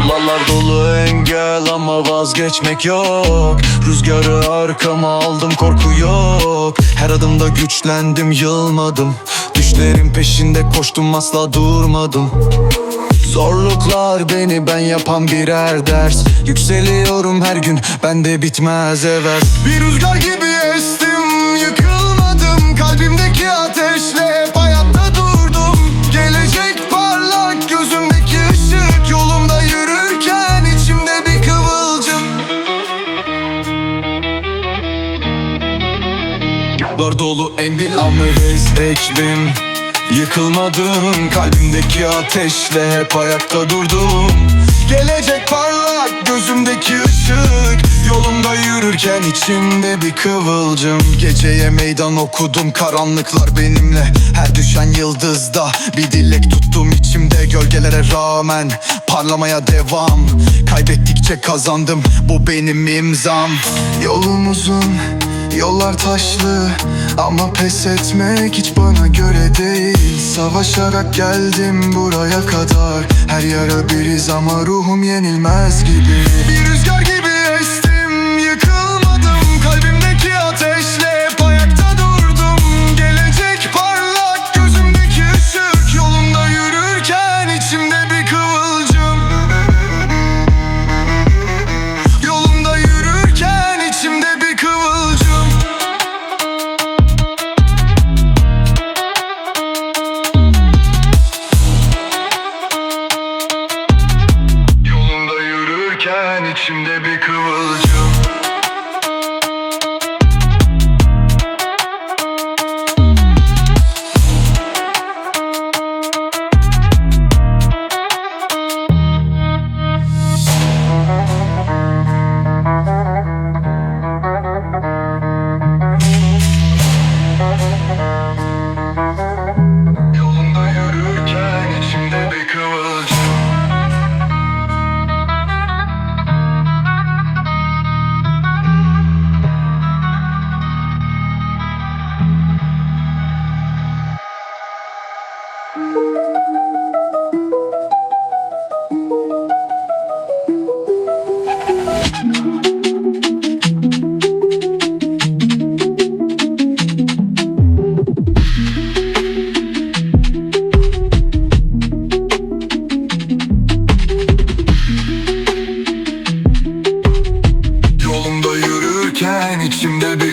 asla vazgeçmek yok. Rüzgarı arkama aldım korku yok. Her adımda güçlendim yılmadım. Düşlerin peşinde koştum asla durmadım. Zorluklar beni ben yapan birer ders. Yükseliyorum her gün bende bitmez evet Bir rüzgar gibi Var dolu endil ama desteklim Yıkılmadım kalbimdeki ateşle hep ayakta durdum. Gelecek parlak gözümdeki ışık. Yolumda yürürken içimde bir kıvılcım. Geceye meydan okudum karanlıklar benimle. Her düşen yıldızda bir dilek tuttum içimde. Gölgelere rağmen parlamaya devam. Kaybettikçe kazandım bu benim imzam. Yolum uzun Yollar taşlı ama pes etmek hiç bana göre değil. Savaşarak geldim buraya kadar. Her yara bir iz ama ruhum yenilmez gibi. Bir rüzgar yürürken içimde bir kıvılcım Yürürken içimde bir